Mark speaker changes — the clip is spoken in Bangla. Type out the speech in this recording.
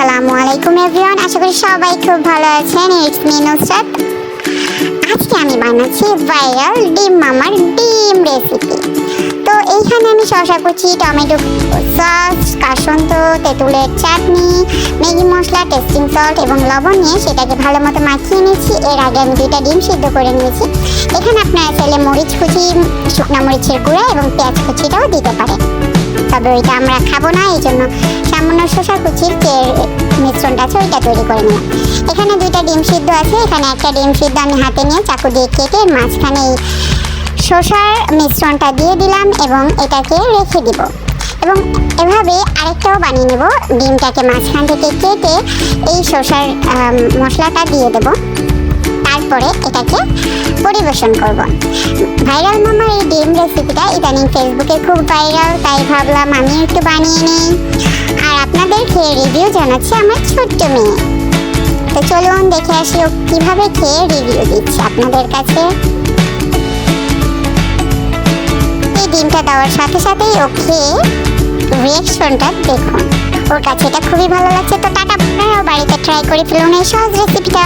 Speaker 1: আসসালামু আলাইকুম এভরিওয়ান আশা করি সবাই খুব ভালো আছেন। ইটস মি নুসরাত আজকে আমি বানাচ্ছি ভাইরাল ডিম মামার ডিম রেসিপি তো এইখানে আমি শসা কুচি, টমেটো সস কাসন্ত তেঁতুলের চাটনি, ম্যাগি মশলা, টেস্টিং সল্ট এবং লবণ নিয়ে সেটাকে ভালো মতো মাখিয়ে নিয়েছি। এর আগে আমি দুইটা ডিম সিদ্ধ করে নিয়েছি। এখানে আপনারা চাইলে মরিচ কুচি, শুকনা মরিচের গুঁড়া এবং পেঁয়াজ কুচিটাও দিতে পারেন। তবে ওইটা আমরা খাব না এই জন্য সামান্য শসা কুচির মিশ্রণটা আছে, ওইটা তৈরি করে নিলাম। এখানে দুইটা ডিম সিদ্ধ আছে, এখানে একটা ডিম সিদ্ধ আমি হাতে নিয়ে চাকু দিয়ে কেটে মাঝখানে এই শসার মিশ্রণটা দিয়ে দিলাম এবং এটাকে রেখে দিব। এবং এভাবে আরেকটাও বানিয়ে নেব, ডিমটাকে মাঝখান থেকে কেটে এই শসার মশলাটা দিয়ে দেবো। তারপরে এটাকে পরিবেশন করব। ভাইরাল মামার এই ডিম রেসিপিটা ইদানিং ফেসবুকে খুব ভাইরাল তাই ভাবলাম আমি একটু বানিয়ে নিই। আপনাদের খেয়ে রিভিউ জানাচ্ছে আমার ছোট্ট মেয়ে। তো চলুন দেখে আসি ও কীভাবে খেয়ে রিভিউ দিচ্ছে আপনাদের কাছে। এই ডিমটা দেওয়ার সাথে সাথেই ও খেয়ে রিয়াকশনটা দেখুন। ওর কাছে এটা খুবই ভালো লাগছে, তো টাটা বাড়িতে ট্রাই করে ফেলুন এই সহজ রেসিপিটা